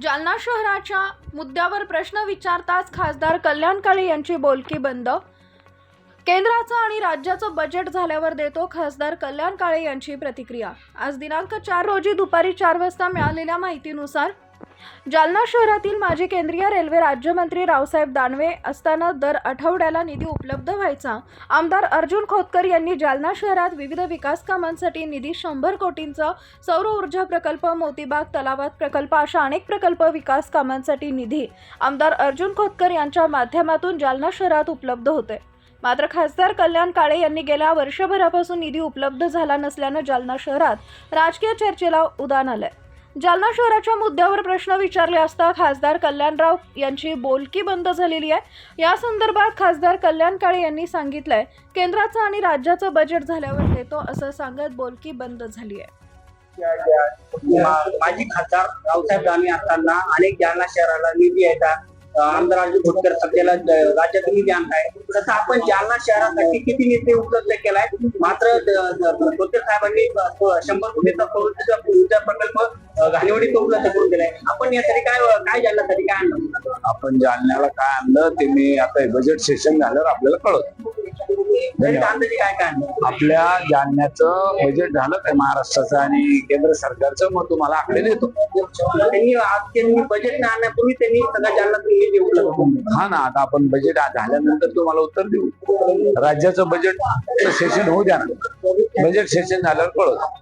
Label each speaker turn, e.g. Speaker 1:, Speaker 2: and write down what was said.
Speaker 1: जालना शहराच्या मुद्द्यावर प्रश्न विचारताच खासदार कल्याण काळे यांची बोलकी बंद. केंद्राचं आणि राज्याचं बजेट झाल्यावर देतो खासदार कल्याण काळे यांची प्रतिक्रिया. आज दिनांक चार रोजी दुपारी चार वाजता मिळालेल्या माहितीनुसार जालना शहरातील माजी केंद्रीय रेल्वे राज्यमंत्री रावसाहेब दानवे असताना दर आठवड्याला निधी उपलब्ध व्हायचा. आमदार अर्जुन खोतकर यांनी जालना शहरात विविध विकास कामांसाठी निधी शंभर कोटींचा सौर ऊर्जा प्रकल्प मोतीबाग तलावात प्रकल्प अशा अनेक प्रकल्प विकास कामांसाठी निधी आमदार अर्जुन खोतकर यांच्या माध्यमातून जालना शहरात उपलब्ध होते मात्र खासदार कल्याण काळे यांनी गेल्या वर्षभरापासून निधी उपलब्ध झाला नसल्यानं जालना शहरात राजकीय चर्चेला उदान आलंय. जालना शहराच्या मुद्द्यावर प्रश्न विचारले असता खासदार कल्याणराव यांची बोलकी बंद झालेली आहे. या संदर्भात खासदार कल्याण काळे यांनी सांगितलंय केंद्राचं आणि राज्याचं बजेट झाल्यावर देतो असं सांगत बोलकी बंद झाली आहे.
Speaker 2: माजी खासदार रावसाहेब दानवे असताना अनेक जालना शहराला निधी येतात आमदार राजू खोतकर सध्याला ज- राज्यातून निधी आणताय. तसं आपण जालना शहरासाठी किती निधी उपलब्ध केलाय? मात्र द- साहेबांनी शंभर कोटीचा ऊर्जा प्रकल्प अ, घाणेवाडीत उपलब्ध करून दिलाय. आपण यासाठी काय काय जालन्यासाठी काय आणलं
Speaker 3: आपण जालन्याला काय आणलं ते मी आता बजेट सेशन झाल्यावर आपल्याला कळत
Speaker 2: तरी अंदाजे काय काय आणलं?
Speaker 3: आपल्या जालन्याचं बजेट झालं काय महाराष्ट्राचं आणि केंद्र सरकारचं मग तुम्हाला आकडे देतो.
Speaker 2: त्यांनी आज त्यांनी बजेट न आणण्यापूर्वी त्यांनी सगळ्या जालन्यातून दिला
Speaker 3: हा ना आता आपण बजेट झाल्यानंतर तुम्हाला उत्तर देऊ. राज्याचं बजेट सेशन होऊ द्या ना. बजेट सेशन झाल्यावर कळत